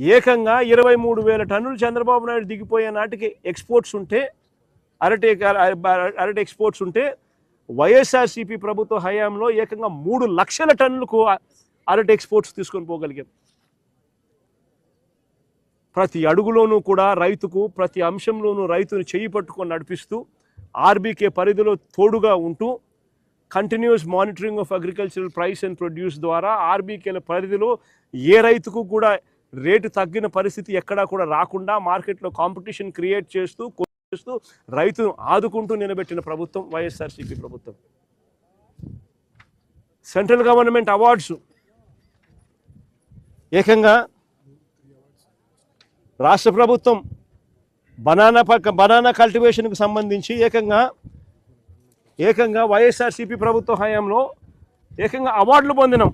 ఏకంగా ఇరవై మూడు వేల టన్నులు చంద్రబాబు నాయుడు దిగిపోయే నాటికి ఎక్స్పోర్ట్స్ ఉంటే అరటి అరటి ఎక్స్పోర్ట్స్ ఉంటే వైఎస్ఆర్సీపీ ప్రభుత్వ హయాంలో ఏకంగా మూడు లక్షల టన్నులకు అరటి ఎక్స్పోర్ట్స్ తీసుకొని పోగలిగాం. ప్రతి అడుగులోనూ కూడా రైతుకు ప్రతి అంశంలోనూ రైతును చేయి పట్టుకొని నడిపిస్తూ ఆర్బీకే పరిధిలో తోడుగా ఉంటూ continuous monitoring of agricultural price and produce ద్వారా ఆర్బీకేల పరిధిలో ఏ రైతుకు కూడా రేటు తగ్గిన పరిస్థితి ఎక్కడా కూడా రాకుండా మార్కెట్లో కాంపిటీషన్ క్రియేట్ చేస్తూ చేస్తూ రైతును ఆదుకుంటూ నిలబెట్టిన ప్రభుత్వం వైఎస్ఆర్సీపీ ప్రభుత్వం. సెంట్రల్ గవర్నమెంట్ అవార్డ్స్ ఏకంగా రాష్ట్ర ప్రభుత్వం బనానా పక్క బనానా కల్టివేషన్కు సంబంధించి ఏకంగా ఏకంగా వైఎస్ఆర్సీపీ ప్రభుత్వ హయాంలో ఏకంగా అవార్డులు పొందినాం.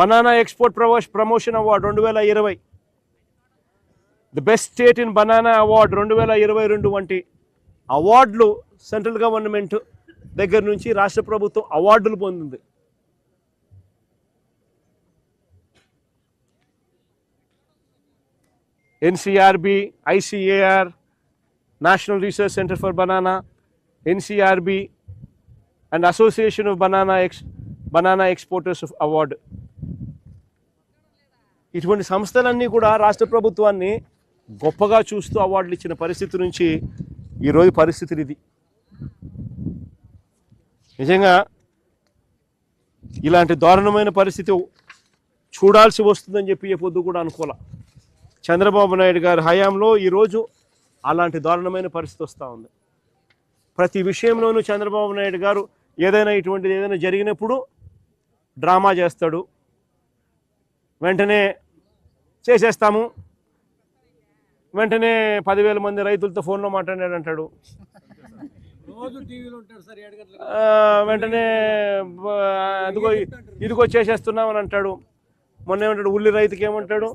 బనానా ఎక్స్పోర్ట్ ప్రమోష్ ప్రమోషన్ అవార్డు రెండు వేల ఇరవై. The best state in banana award రెండు వేల ఇరవై రెండు వంటి అవార్డులు సెంట్రల్ గవర్నమెంట్ దగ్గర నుంచి రాష్ట్ర ప్రభుత్వం అవార్డులు పొందింది. NCRB ICAR national research centre for banana NCRB and association of banana ex banana exporters of award. ఇటువంటి సంస్థలన్నీ కూడా రాష్ట్ర ప్రభుత్వాన్ని గొప్పగా చూస్తూ అవార్డులు ఇచ్చిన పరిస్థితి నుంచి ఈరోజు పరిస్థితులు ఇది. నిజంగా ఇలాంటి దారుణమైన పరిస్థితి చూడాల్సి వస్తుందని చెప్పి ఏ పొద్దు కూడా అనుకోలే చంద్రబాబు నాయుడు గారి హయాంలో ఈరోజు అలాంటి దారుణమైన పరిస్థితి వస్తూ ఉంది. ప్రతి విషయంలోనూ చంద్రబాబు నాయుడు గారు ఏదైనా ఇటువంటిది ఏదైనా జరిగినప్పుడు డ్రామా చేస్తాడు. వెంటనే చేసేస్తాము. వెంటనే పదివేల మంది రైతులతో ఫోన్లో మాట్లాడాడు అంటాడు. వెంటనే ఆ, ఇదిగో ఇదిగో చేసేస్తున్నాం అని అంటాడు. మొన్న ఏమంటాడు ఉల్లి రైతుకి ఏమంటాడు?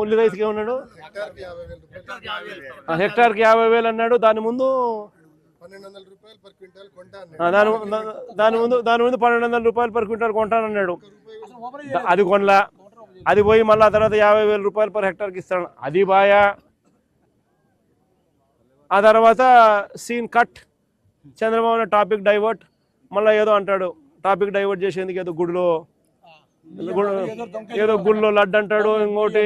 ఉల్లి రైతుకి ఏమన్నాడు? హెక్టార్కి యాభై వేలు అన్నాడు. దాని ముందు దాని ముందు దాని ముందు పన్నెండు వందల రూపాయలు పర్ క్వింటాల్ కొంటానన్నాడు. అది కొనలా. అది పోయి మళ్ళీ తర్వాత యాభై వేల రూపాయలు పర్ హెక్టార్కి ఇస్తాడు అది బాయా? ఆ తర్వాత scene cut. Chandrababu topic divert. మళ్ళీ ఏదో అంటాడు. టాపిక్ డైవర్ట్ చేసేందుకు ఏదో గుడిలో గుడి- ఏదో గుడిలో లడ్డు అంటాడు ఇంకోటి